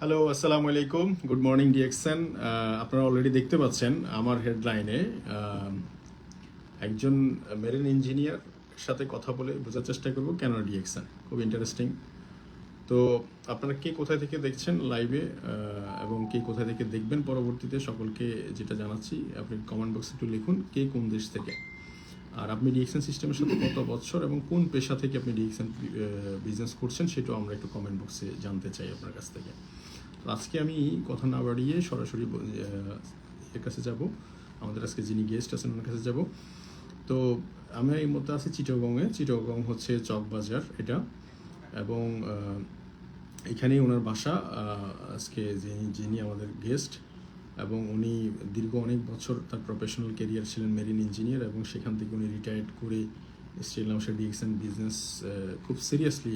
Hello আসসালামু আলাইকুম good morning DXN আপনারা অলরেডি দেখতে পাচ্ছেন আমার হেডলাইনে একজন মেরিন ইঞ্জিনিয়ার সাথে কথা বলে বোঝার চেষ্টা করব। কেন ডিএক্সএন খুব ইন্টারেস্টিং তো আপনারা কে কোথায় থেকে দেখছেন লাইভে এবং কে কোথায় থেকে দেখবেন পরবর্তীতে সকলকে যেটা জানাচ্ছি, আপনি কমেন্ট বক্সে একটু লিখুন, কে কোন দেশ থেকে? আর আপনি ডিএক্সএন সিস্টেমের সাথে কত বছর এবং কোন পেশা থেকে আপনি ডিএক্সএন বিজনেস করছেন সেটাও আমরা একটু কমেন্ট বক্সে জানতে চাই আপনার কাছ থেকে। তো আজকে আমি কথা না বাড়িয়ে সরাসরি এর কাছে যাব। আমাদের আজকে যিনি গেস্ট আছেন, ওনার কাছে যাব। তো আমি এই মধ্যে আছি চিটাগংয়ে। চিটাগং হচ্ছে চকবাজার এটা। এবং এখানেই ওনার বাসা। আজকে যিনি যিনি আমাদের গেস্ট এবং উনি দীর্ঘ অনেক বছর তার প্রফেশনাল কেরিয়ার ছিলেন মেরিন ইঞ্জিনিয়ার এবং সেখান থেকে উনি রিটায়ার্ড করে স্টিল নামসা ডিএক্সএন বিজনেস খুব সিরিয়াসলি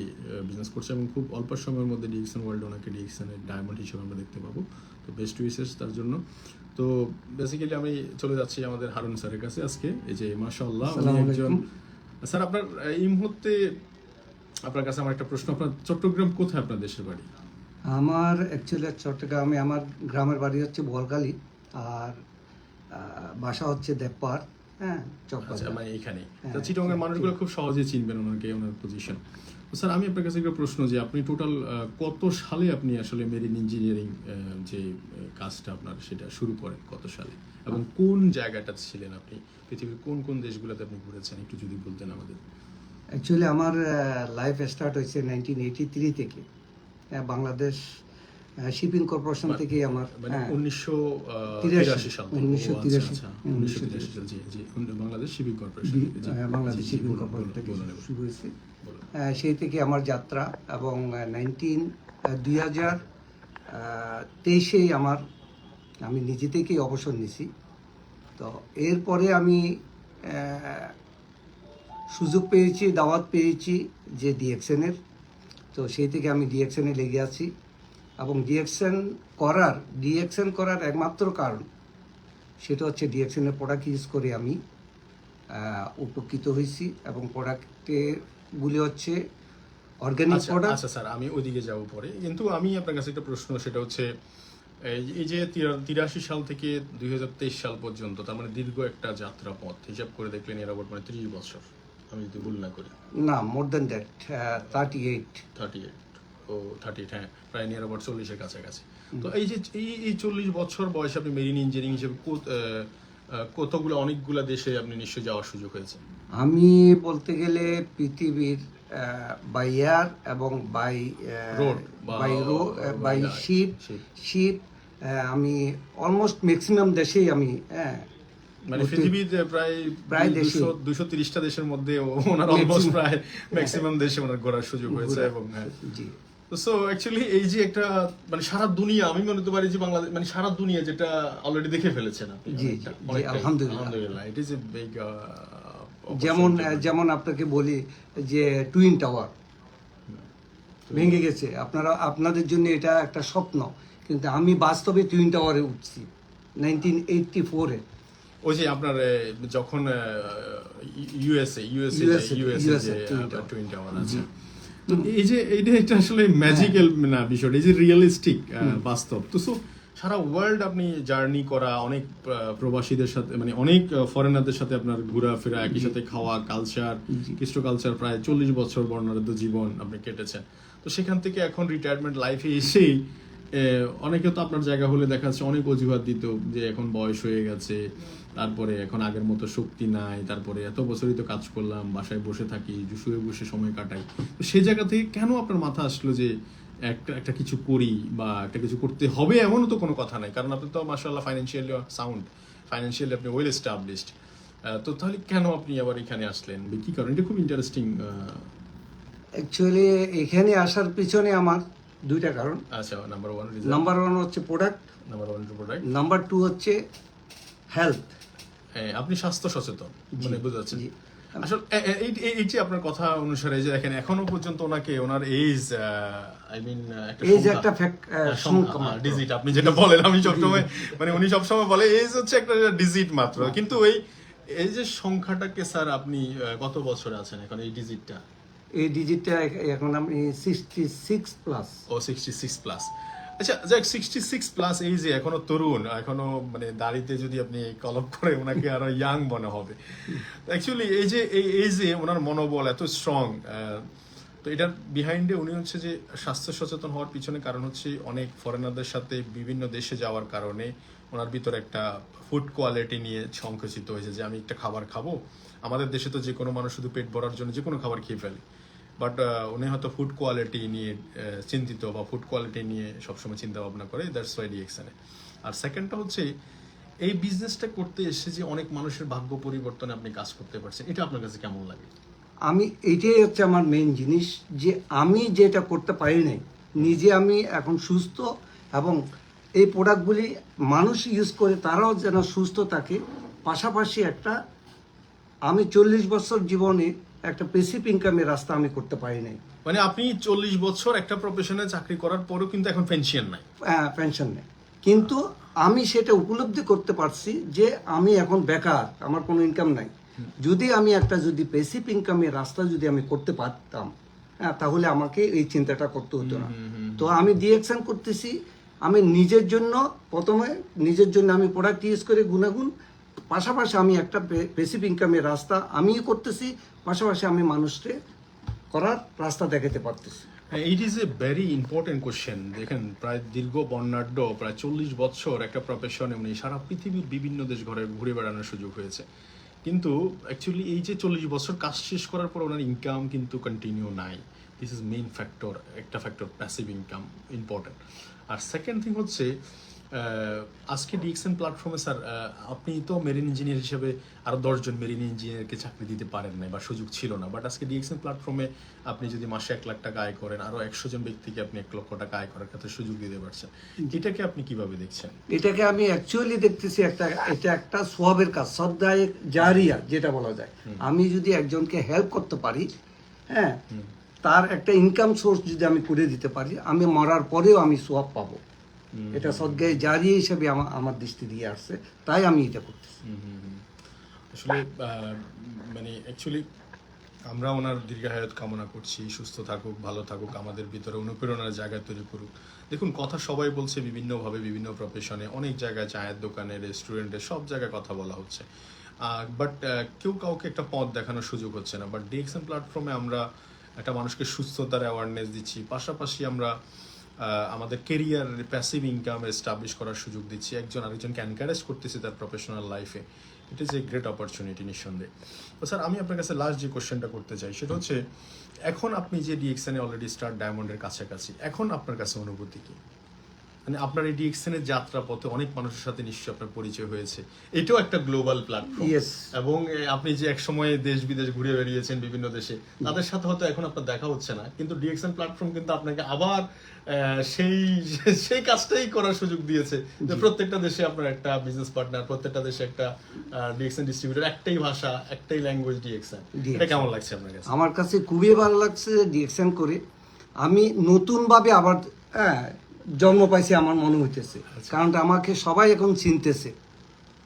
বিজনেস করছে এবং খুব অল্প সময়ের মধ্যে ডিএক্সএন ওয়ার্ল্ড ওনাকে ডিএক্সএনের ডায়মন্ড হিসেবে আমরা দেখতে পাবো। তো বেস্ট উইসেস তার জন্য। তো বেসিক্যালি আমি চলে যাচ্ছি আমাদের হারুন স্যারের কাছে আজকে। এই যে মাশাআল্লাহ উনি একজন স্যার আপনার এই মুহূর্তে আপনার কাছে আমার একটা প্রশ্ন আপনার চট্টগ্রাম কোথায় আপনার দেশের বাড়ি? আমার অ্যাকচুয়ালি চট্টগ্রামে আমার গ্রামের বাড়ি হচ্ছে বোয়ালখালী আর বাসা হচ্ছে দেবপাড় হ্যাঁ আচ্ছা মানে এখানে হ্যাঁ, চিটংয়ের মানুষগুলো খুব সহজে চিনবেন ওনাকে ওনার পজিশন স্যার আমি আপনার কাছে একটা প্রশ্ন যে আপনি টোটাল কত সালে আপনি আসলে মেরিন ইঞ্জিনিয়ারিং যে কাজটা আপনার সেটা শুরু করেন কত সালে? এবং কোন জায়গাটা ছিলেন আপনি? পৃথিবীর কোন কোন দেশগুলোতে আপনি ঘুরেছেন? একটু যদি বলতেন আমাদের। অ্যাকচুয়ালি আমার লাইফ স্টার্ট হয়েছে নাইনটিন এইটি থ্রি থেকে। বাংলাদেশ শিপিং কর্পোরেশন থেকে আমার উনিশশো তিরাশি, সাল উনিশশো তিরাশি, উনিশশো উনিশশো তিরাশি সাল, জি, জি, Bangladesh shipping corporation Bangladesh shipping corporation থেকে শুরু হয়েছে। সেই থেকে আমার যাত্রা এবং নাইনটিন দুই হাজার তেইশেই আমার আমি নিজে থেকেই অবসর নিছি। তো এরপরে আমি সুযোগ পেয়েছি দাওয়াত পেয়েছি যে ডিএক্সএনের তো সেই থেকে আমি ডিএক্সএনে লেগে আছি। এবং ডিএক্সএন করার ডিএক্সএন করার একমাত্র কারণ সেটা হচ্ছে ডিএক্সএনের প্রোডাক্ট ইউজ করে আমি উপকৃত হয়েছি এবং প্রোডাক্টগুলি হচ্ছে অর্গানিক আচ্ছা প্রোডাক্ট আচ্ছা স্যার আমি ওইদিকে যাব পরে। কিন্তু আমি আপনার কাছে একটা প্রশ্ন সেটা হচ্ছে এই- এই যে তিরাশি সাল থেকে দুই হাজার তেইশ সাল পর্যন্ত তার মানে দীর্ঘ একটা যাত্রা পথ হিসাব করে দেখলেন এর আবার মানে ত্রিশ বছর। আমি যদি ভুল না করি? না more then that thirty eight thirty eight O thirty eight হ্যাঁ প্রায় নিয়ার আবার চল্লিশের কাছাকাছি। তো এই যে এই এই চল্লিশ বছর বয়সে আপনি মেরিন ইঞ্জিনিয়ারিং হিসেবে কতগুলো অনেকগুলো দেশে আপনি নিশ্চয়ই যাওয়ার সুযোগ হয়েছে? আমি বলতে গেলে পৃথিবীর বাই এয়ার এবং বাই বা- by road by ship ship আমি অলমোস্ট ম্যাক্সিমাম দেশেই আমি হ্যাঁ, মানে পৃথিবীতে প্রায় প্রায় দেশে। দুশো তিরিশটা দেশের মধ্যে ওনার অলমোস্ট প্রায় ম্যাক্সিমাম দেশে ওনার ঘোরার সুযোগ হয়েছে এবং সো অ্যাকচুয়ালি এই যে একটা মানে সারা দুনিয়া আমি মনে করতে পারি যে বাংলাদেশ মানে সারা দুনিয়া যেটা অলরেডি দেখে ফেলেছেন আপনি। আলহামদুলিল্লাহ। আলহামদুলিল্লাহ ইট ইজ এ বিগ যেমন যেমন আপনাকে বলি যে টুইন টাওয়ার ভেঙে গেছে। আপনারা আপনাদের জন্য এটা একটা স্বপ্ন। কিন্তু আমি বাস্তবে টুইন টাওয়ারে উঠছি নাইনটিন এইটটি ফোরে ওই যে আপনার যখন ইউএসএ ইউএসএ ইউএসএ যে টুইন টাওয়ার আছে। এই যে এইটা এটা আসলে ম্যাজিক্যাল না বিষয়টা এই যে রিয়েলিস্টিক বাস্তব। তো সো সারা ওয়ার্ল্ড আপনি জার্নি করা অনেক প্রবাসীদের সাথে মানে অনেক ফরেনারদের সাথে আপনার ঘোরাফেরা একই সাথে খাওয়া কালচার খ্রিস্ট কালচার প্রায় চল্লিশ বছর বর্ণাঢ্য জীবন আপনি কেটেছেন। তো সেখান থেকে এখন রিটায়ারমেন্ট লাইফে এসেই অনেকে তো আপনার জায়গা হলে দেখা যাচ্ছে অনেক অজুহাত দিত যে এখন বয়স হয়ে গেছে। তারপরে এখন আগের মতো শক্তি নাই তারপরে এত বছরই তো কাজ করলাম বাসায় বসে থাকি শুয়ে বসে সময় কাটাই। তো সেই জায়গা থেকে কেন আপনার মাথা আসলো যে একটা একটা কিছু করি বা একটা কিছু করতে হবে এমনও তো কোনো কথা নাই? কারণ আপনি তো মাসাল্লাহ ফাইন্যান্সিয়ালি সাউন্ড ফাইন্যান্সিয়ালি আপনি ওয়েল এস্টাবলিশড তো তাহলে কেন আপনি আবার এখানে আসলেন? বা কি কারণ? এটা খুব ইন্টারেস্টিং অ্যাকচুয়ালি এখানে আসার পিছনে আমার দুইটা কারণ। আচ্ছা নাম্বার ওয়ান নাম্বার ওয়ান হচ্ছে product number one product number two হচ্ছে হেলথ আপনি স্বাস্থ্য সচেতন মানে বুঝতে পারছেন আসলে এই যে আপনার কথা অনুসারে যে দেখেন এখনও পর্যন্ত ওনাকে ওনার এজ আই মিন একটা আহ, হ্যাঁ। ডিজিট আপনি যেটা বলেন আমি সবসময় মানে উনি সবসময় বলে এজ হচ্ছে একটা ডিজিট মাত্র। কিন্তু এই এই যে সংখ্যাটাকে স্যার আপনি কত বছরে আছেন এখন এই ডিজিটটা এই ডিজিটটা এখন আমি সিক্সটি সিক্স প্লাস ও সিক্সটি সিক্স প্লাস আচ্ছা যাক সিক্সটি সিক্স প্লাস এইজে এখনও তরুণ, এখনও মানে দাড়িতে যদি আপনি কলপ করে ওনাকে আরও ইয়াং মনে হবে। অ্যাকচুয়ালি এই যে, এই এইজে ওনার মনোবল এত স্ট্রং তো এটার বিহাইন্ডে উনি হচ্ছে যে স্বাস্থ্য সচেতন হওয়ার পিছনে কারণ হচ্ছে অনেক ফরেনারদের সাথে বিভিন্ন দেশে যাওয়ার কারণে ওনার ভিতরে একটা ফুড কোয়ালিটি নিয়ে সংকুচিত হয়েছে যে আমি একটা খাবার খাব। আমাদের দেশে তো যে কোনো মানুষ শুধু পেট ভরার জন্য যে কোনো খাবার খেয়ে ফেলে। বাট উনি হয়তো ফুড কোয়ালিটি নিয়ে চিন্তিত বা ফুড কোয়ালিটি নিয়ে সবসময় চিন্তা ভাবনা করে দ্যাটস ওয়াই ডিএক্সএনে আর সেকেন্ডটা হচ্ছে, এই বিজনেসটা করতে এসে যে অনেক মানুষের ভাগ্য পরিবর্তনে আপনি কাজ করতে পারছেন, এটা আপনার কাছে কেমন লাগে? আমি, এটাই হচ্ছে আমার মেন জিনিস, যে আমি যেটা করতে পারি নাই, নিজে আমি এখন সুস্থ এবং এই প্রোডাক্টগুলি মানুষ ইউজ করে, তারাও যেন সুস্থ থাকে, পাশাপাশি একটা, আমি চল্লিশ বছর জীবনে একটা পেসিভ ইনকামের রাস্তা আমি করতে পারি নাই। মানে আপনি চল্লিশ বছর একটা প্রফেশনে চাকরি করার পরেও কিন্তু এখন পেনশন নাই। হ্যাঁ পেনশন নেই। কিন্তু আমি সেটা উপলব্ধি করতে পারছি যে আমি এখন বেকার আমার কোনো ইনকাম নাই। যদি আমি একটা যদি পেসিভ ইনকামের রাস্তা যদি আমি করতে পারতাম হ্যাঁ তাহলে আমাকে এই চিন্তাটা করতে হতো না। তো আমি ডিএকশন করতেছি। আমি নিজের জন্য প্রথমে নিজের জন্য আমি প্রোডাক্ট ইউজ করে গুণাগুণ পাশাপাশি আমি একটা পেসিভ ইনকামের রাস্তা আমিও করতেছি, পাশাপাশি আমি মানুষকে করার রাস্তা দেখাতে পারতেছি। It is a very important question দেখেন, প্রায় দীর্ঘ বর্ণাঢ্য, প্রায় চল্লিশ বছর একটা প্রফেশনে উনি সারা পৃথিবীর বিভিন্ন দেশ ঘরে, ঘুরে বেড়ানোর সুযোগ হয়েছে। কিন্তু অ্যাকচুয়ালি এই যে চল্লিশ বছর কাজ শেষ করার পর ওনার ইনকাম কিন্তু কন্টিনিউ নাই। দিস ইজ মেইন ফ্যাক্টর একটা ফ্যাক্টর প্যাসিভ ইনকাম ইম্পর্টেন্ট আর সেকেন্ড থিং হচ্ছে আজকে ডিএক্সএন প্ল্যাটফর্মে স্যার আপনি তো মেরিন ইঞ্জিনিয়ার হিসেবে আরও দশজন মেরিন ইঞ্জিনিয়ারকে চাকরি দিতে পারেন না বা সুযোগ ছিল না। বাট আজকে ডিএক্সএন প্ল্যাটফর্মে আপনি যদি মাসে এক লাখ টাকা আয় করেন আরও একশো জন ব্যক্তিকে আপনি এক লক্ষ টাকা আয় করার ক্ষেত্রে সুযোগ দিতে পারছেন। এটাকে আপনি কীভাবে দেখছেন? এটাকে আমি অ্যাকচুয়ালি দেখতেছি একটা এটা একটা সোয়াবের কাজ সদ্দায় জারিয়া যেটা বলা যায়। আমি যদি একজনকে হেল্প করতে পারি হ্যাঁ তার একটা ইনকাম সোর্স যদি আমি করে দিতে পারি আমি মরার পরেও আমি সোয়াব পাবো। এটা সদ্গায় জারিয়া হিসেবে আমার দৃষ্টি দিয়ে আসছে তাই আমি এটা করতেছি। আসলে মানে অ্যাকচুয়ালি আমরা ওনার দীর্ঘায়ত কামনা করছি সুস্থ থাকুক ভালো থাকুক আমাদের ভিতরে অনুপ্রেরণার জায়গা তৈরি করুক। দেখুন কথা সবাই বলছে বিভিন্নভাবে বিভিন্ন প্রফেশনে অনেক জায়গায় চায়ের দোকানে রেস্টুরেন্টে সব জায়গায় কথা বলা হচ্ছে। বাট কেউ কাউকে একটা পথ দেখানোর সুযোগ হচ্ছে না। বাট ডিএক্সএন প্ল্যাটফর্মে আমরা একটা মানুষকে সুস্থতার অ্যাওয়ারনেস দিচ্ছি। পাশাপাশি আমরা আমাদের কেরিয়ার প্যাসিভ ইনকাম এস্টাবলিশ করার সুযোগ দিচ্ছি। একজন আরেকজনকে এনকারেজ করতেছি তার প্রফেশনাল লাইফে it is a great opportunity নিঃসন্দেহে। তো স্যার আমি আপনার কাছে লাস্ট যে কোশ্চেনটা করতে চাই, সেটা হচ্ছে, এখন আপনি যে ডিএক্সএনে অলরেডি স্টার ডায়মন্ডের কাছাকাছি, এখন আপনার কাছে অনুভূতি কি? মানে আপনার এই ডিএক্সএন এর যাত্রা পথে অনেক মানুষের সাথে নিশ্চয়ই আপনার পরিচয় হয়েছে। এটাও একটা গ্লোবাল প্ল্যাটফর্ম এবং আপনি যে একসময় দেশ বিদেশ ঘুরে বেরিয়েছেন বিভিন্ন দেশে তাদের সাথে হয়তো এখন আপনার দেখা হচ্ছে না। কিন্তু ডিএক্সএন প্ল্যাটফর্ম কিন্তু আপনাকে আবার সেই সেই কাজটাই করার সুযোগ দিয়েছে যে প্রত্যেকটা দেশে আপনার একটা বিজনেস পার্টনার প্রত্যেকটা দেশে একটা ডিএক্সএন ডিস্ট্রিবিউটর একটাই ভাষা একটাই ল্যাঙ্গুয়েজ ডিএক্সএন এটা কেমন লাগছে আপনার কাছে? আমার কাছে খুবই ভালো লাগছে ডিএকশন করে। আমি নতুনভাবে আবার হ্যাঁ, জন্ম পাইছি আমার মনে হইতেছে। কারণ আমাকে সবাই এখন চিনতেছে।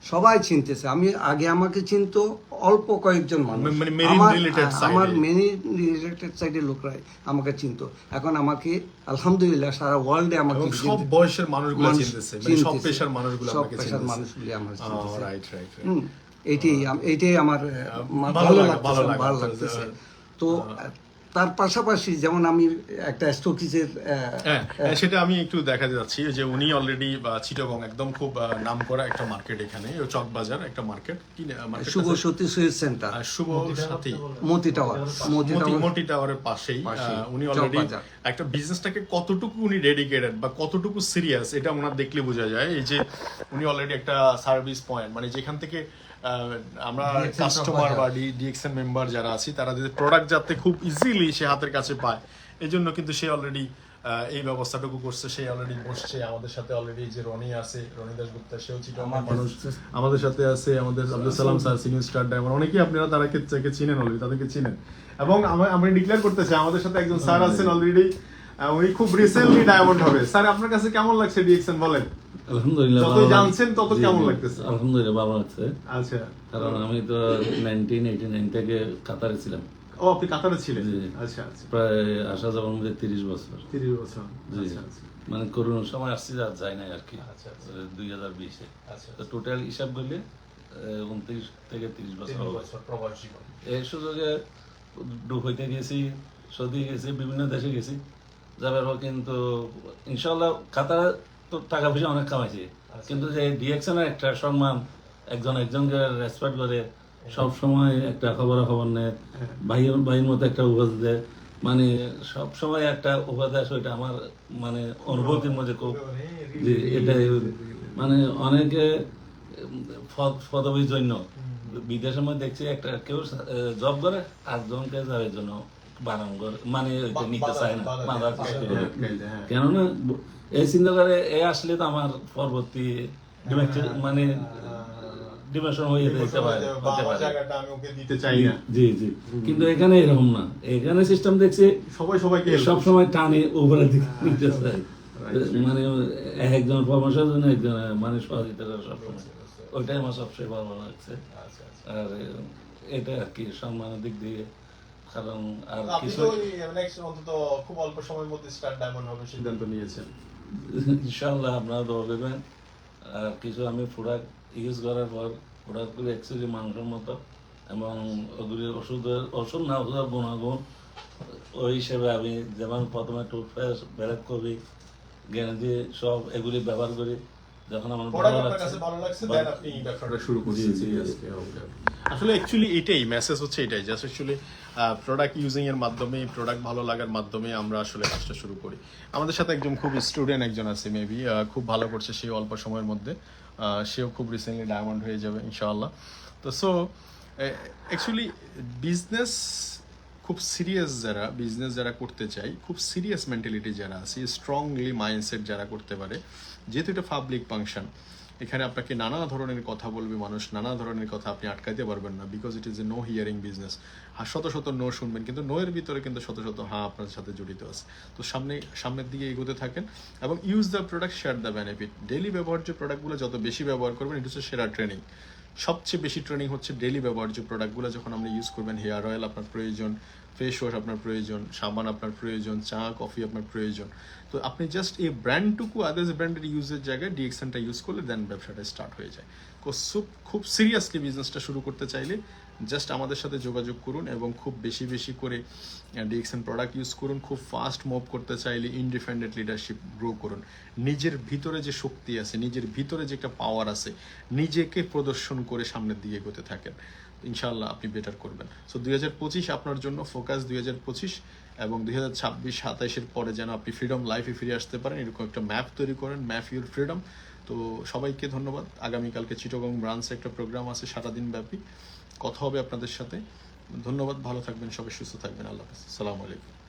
সবাই চিনতেছে। আমি আগে আমাকে চিনতো অল্প কয়েকজন মানুষ। মানে আমার। মেনি রিলেটেড সাইডের লোকরাই আমাকে চিনতো। এখন আমাকে আলহামদুলিল্লাহ সারা ওয়ার্ল্ডে আমাকে সব বয়সের মানুষগুলো চিনতেছে। মানে সব পেশার মানুষগুলো সব পেশার মানুষগুলি আমার চিনতেছে। রাইট রাইট হুম, এইটাই এইটাই আমার ভালো ভালো লাগে, লাগতেছে ভালো লাগে। ভালো লাগতেছে। তো তার পাশাপাশি যেমন আমি একটা স্টকিজের হ্যাঁ সেটা আমি একটু দেখাতে যাচ্ছি। যে উনি অলরেডি চিটাগং একদম খুব আহ, নামকরা একটা মার্কেট এখানে চক বাজার একটা market Shubho Sati sweet centre. Shubho Sathi Moti tower মতি মতি টাওয়ার। মতি টাওয়ারের পাশেই পাশেই, উনি অলরেডি একটা বিজনেসটাকে কতটুকু উনি ডেডিকেটেড বা কতটুকু সিরিয়াস এটা ওনার দেখলে বোঝা যায়। এই যে উনি অলরেডি একটা সার্ভিস পয়েন্ট মানে যেখান থেকে আমরা কাস্টমার বা ডিএক্সএন মেম্বার যারা আছি তারা যদি প্রোডাক্ট যাতে খুব ইজিলি সে হাতের কাছে পায় এই জন্য কিন্তু সে অলরেডি এই ব্যবস্থাটুকু করছে সে অলরেডি বসছে আমাদের সাথে অলরেডি যে রনি আছে রনি দাসগুপ্তা সেও চিটাগং মানুষ। আমাদের সাথে আছে আমাদের Abdul Salam sir senior star driver অনেকেই আপনারা তারাকে চিনেন অলরেডি তাদেরকে চিনেন। এবং আমরা আমরা ডিক্লেয়ার করতে চাই আমাদের সাথে একজন স্যার আছেন অলরেডি উনি খুব রিসেন্টলি ডায়মন্ড হবে। স্যার আপনার কাছে কেমন লাগছে ডিএক্সএন বলেন? আলহামদুলিল্লাহ লাগ- জানছেন তত কেমন লাগতেছে? আলহামদুলিল্লাহ ভালো লাগছে। আচ্ছা। কারণ আমি তো নাইনটিন এইটি নাইন থেকে কাতারে ছিলাম। ও আপনি কাতারে ছিলেন? আচ্ছা আচ্ছা। প্রায় আসা যাওয়ার মধ্যে তিরিশ বছর। তিরিশ বছর। আচ্ছা আচ্ছা। মানে করোনার সময় আসছি আর যাই নাই আর কি। আচ্ছা, আচ্ছা। দুই হাজার বিশে। আচ্ছা তো টোটাল হিসাব করলে উনত্রিশ থেকে তিরিশ বছর তিরিশ হবে। বছর প্রবাস এই সুযোগে হইতে গেছি সৌদি গেছি বিভিন্ন দেশে গেছি। যাবার পর কিন্তু ইনশাল্লাহ কাতারে তো টাকা পয়সা অনেক কামাইছে। কিন্তু যে ডিএকশনের একটা সম্মান একজন একজনকে রেসপেক্ট করে সব সময় একটা খবর খবর নেয় ভাইয়ের ভাইয়ের মতো একটা উপদেশ দেয় মানে সব সময় একটা উপদেশ ওইটা আমার মানে অনুভূতির মধ্যে খুব যে এটাই মানে অনেকে পদ- পদবীর জন্য বিদেশের মধ্যে দেখছি একটা কেউ জব করে আর জনকে যাওয়ার জন্য বারণ মানে নিতে চায় না বাধার সৃষ্টি করে। হ্যাঁ। কেননা এই চিন্তা করে এ আসলে তো আমার পরবর্তী মানে ডিমেনশন হয়ে যেতে পারে হতে পারে। জায়গাটা আমি ওকে দিতে চাই না। জি জি কিন্তু এখানে এরকম না। এখানে সিস্টেম দেখছি সবাই সবাইকে সব সময় টানে উপরের দিকে নিতে চাই মানে একজন পরামর্শের জন্য একজন মানে সহযোগিতা করে সবসময় ওইটাই আমার সবচেয়ে ভালো লাগছে। আর এটা আর কি সম্মানের দিক দিয়ে কারণ আর কিছু নেক্সট অন্তত খুব অল্প সময়ের মধ্যে স্টার ডায়মন্ড হবে সিদ্ধান্ত নিয়েছেন। ইনশাল্লাহ আপনারা দোয়া করবেন। আর কিছু আমি প্রোডাক্ট ইউজ করার পর প্রোডাক্টগুলি অ্যাকচুয়ালি মানুষের মতো এবং ওগুলির ওষুধের ওষুধ না ওষুধের গুণাগুণ ওই হিসেবে আমি যেমন প্রথমে টুথপেস্ট ব্যালেট করি গেঞ্জি সব এগুলি ব্যবহার করি। যখন আমার ভালো লাগছে ভালো লাগছে দেন আপনি ব্যবসাটা শুরু করছি okay. আসলে অ্যাকচুয়ালি এটাই মেসেজ হচ্ছে এটাই জাস্ট অ্যাকচুয়ালি প্রোডাক্ট ইউজিং এর মাধ্যমে প্রোডাক্ট ভালো লাগার মাধ্যমে আমরা আসলে কাজটা শুরু করি। আমাদের সাথে একজন খুব স্টুডেন্ট একজন আছে মেবি খুব ভালো করছে সেই অল্প সময়ের মধ্যে। সেও খুব রিসেন্টলি ডায়মন্ড হয়ে যাবে ইনশাআল্লাহ। তো সো অ্যাকচুয়ালি বিজনেস খুব সিরিয়াস যারা বিজনেস যারা করতে চাই, খুব সিরিয়াস মেন্টালিটি যারা আছে স্ট্রংলি মাইন্ডসেট যারা করতে পারে, যেহেতু এটা পাবলিক ফাংশন এখানে আপনাকে নানা ধরনের কথা বলবে মানুষ, নানা ধরনের কথা আপনি আটকাইতে পারবেন না because it is a no hearing business আর শত শত নো শুনবেন, কিন্তু নো এর ভিতরে কিন্তু শত শত হ্যাঁ আপনার সাথে জড়িত আছে। তো সামনে, সামনের দিকে এগোতে থাকেন এবং use the product share the benefit daily ব্যবহার্য প্রোডাক্টগুলো যত বেশি ব্যবহার করবেন এটা হচ্ছে সেরা ট্রেনিং সবচেয়ে বেশি ট্রেনিং হচ্ছে ডেলি ব্যবহার্য প্রোডাক্টগুলো যখন আপনি ইউজ করবেন হেয়ার অয়েল আপনার প্রয়োজন ফেস ওয়াশ আপনার প্রয়োজন, সাবান আপনার প্রয়োজন, চা, কফি আপনার প্রয়োজন। তো আপনি জাস্ট এই ব্র্যান্ডটুকু আদার্স ব্র্যান্ডের ইউজের জায়গায় ডিএক্সএনটা ইউজ করলে দেন ব্যবসাটা স্টার্ট হয়ে যায়। খুব খুব সিরিয়াসলি বিজনেসটা শুরু করতে চাইলে জাস্ট আমাদের সাথে যোগাযোগ করুন এবং খুব বেশি বেশি করে ডিএক্সএন প্রোডাক্ট ইউজ করুন, খুব ফাস্ট মুভ করতে চাইলে ইনডিপেন্ডেন্ট লিডারশিপ গ্রো করুন। নিজের ভিতরে যে শক্তি আছে, নিজের ভিতরে যে একটা পাওয়ার আছে, নিজেকে প্রদর্শন করে সামনের দিকে এগোতে থাকেন। ইনশাল্লাহ আপনি বেটার করবেন। সো দুই আপনার জন্য ফোকাস দুই এবং দুই হাজার ছাব্বিশ সাতাইশের পরে যেন আপনি ফ্রিডম লাইফে ফিরে আসতে পারেন, এরকম একটা ম্যাপ তৈরি করেন ম্যাপ ইউর ফ্রিডম তো সবাইকে ধন্যবাদ। আগামীকালকে চিটগং ব্রাঞ্চে একটা প্রোগ্রাম আছে সারাদিন ব্যাপী কথা হবে আপনাদের সাথে। ধন্যবাদ, ভালো থাকবেন, সবাই সুস্থ থাকবেন। আল্লাহ হাফিজ। সালামু আলাইকুম।